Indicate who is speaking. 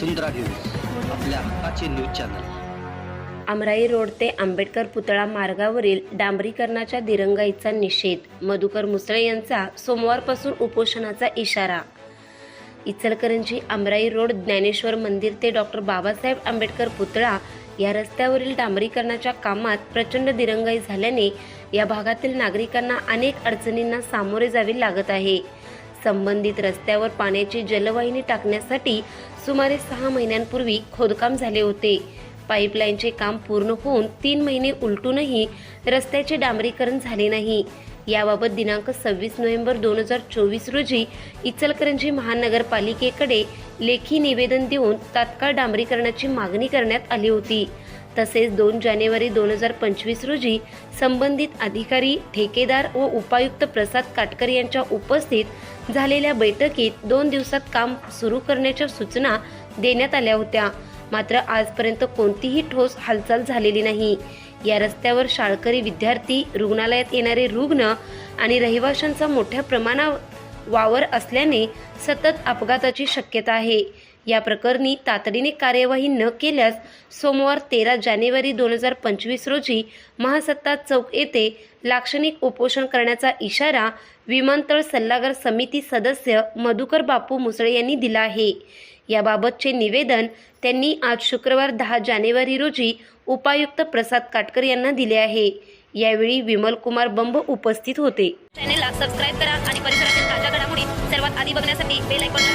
Speaker 1: वसुंधरा news आपल्या हक्काचे news channel.
Speaker 2: आमराई road ते आंबेडकर पुतळा मार्गावरील डांबरीकरणाच्या दिरंगाईचा निषेध. मधुकर मुसळे यांचा सोमवारपासून उपोषणाचा इशारा. इचलकरंजी आमराई रोड ज्ञानेश्वर मंदिर ते डॉक्टर बाबासाहेब आंबेडकर पुतळा या रस्त्यावरील डांबरीकरणाच्या कामात प्रचंड दिरंगाई झाल्याने या भागातील नागरिकांना अनेक अडचणींना सामोरे जावे लागत आहे. संबंधित रस्त्यावर पाण्याची जलवाहिनी टाकण्यासाठी सुमारे सहा महिन्यांपूर्वी खोदकाम झाले होते. पाईपलाईनचे काम पूर्ण होऊन तीन महिने उलटूनही रस्त्याचे डांबरीकरण झाले नाही. याबाबत दिनांक सव्वीस नोव्हेंबर दोन हजार चोवीस रोजी इचलकरंजी महानगरपालिकेकडे लेखी निवेदन देऊन तात्काळ डांबरीकरणाची मागणी करण्यात आली होती. तसेच दोन जानेवारी दोन हजार पंचवीस रोजी संबंधित अधिकारी ठेकेदार व उपायुक्त प्रसाद काटकर यांच्या उपस्थित झालेल्या बैठकीत दोन दिवसात काम सुरू करण्याच्या सूचना देण्यात आल्या होत्या. मात्र आजपर्यंत कोणतीही ठोस हालचाल झालेली नाही. या रस्त्यावर शाळकरी विद्यार्थी रुग्णालयात येणारे रुग्ण आणि रहिवाशांचा मोठ्या प्रमाणात वावर असल्याने सतत अपघाताची शक्यता आहे. या प्रकरणी तातडीने कार्यवाही न केल्यास सोमवार तेरा जानेवारी दोन हजार पंचवीस रोजी महासत्ता चौक येथे लाक्षणिक उपोषण करण्याचा इशारा विमानतळ सल्लागार समिती सदस्य मधुकर बापू मुसळे यांनी दिला आहे. याबाबतचे निवेदन त्यांनी आज शुक्रवार दहा जानेवारी रोजी उपायुक्त प्रसाद काटकर यांना दिले आहे. यावेळी विमल कुमार बंब उपस्थित होते.
Speaker 3: चॅनेलला सबस्क्राईब करा आणि परिसरातील ताज्या घडामोडी सर्वात आधी बघण्यासाठी बेल आयकॉनला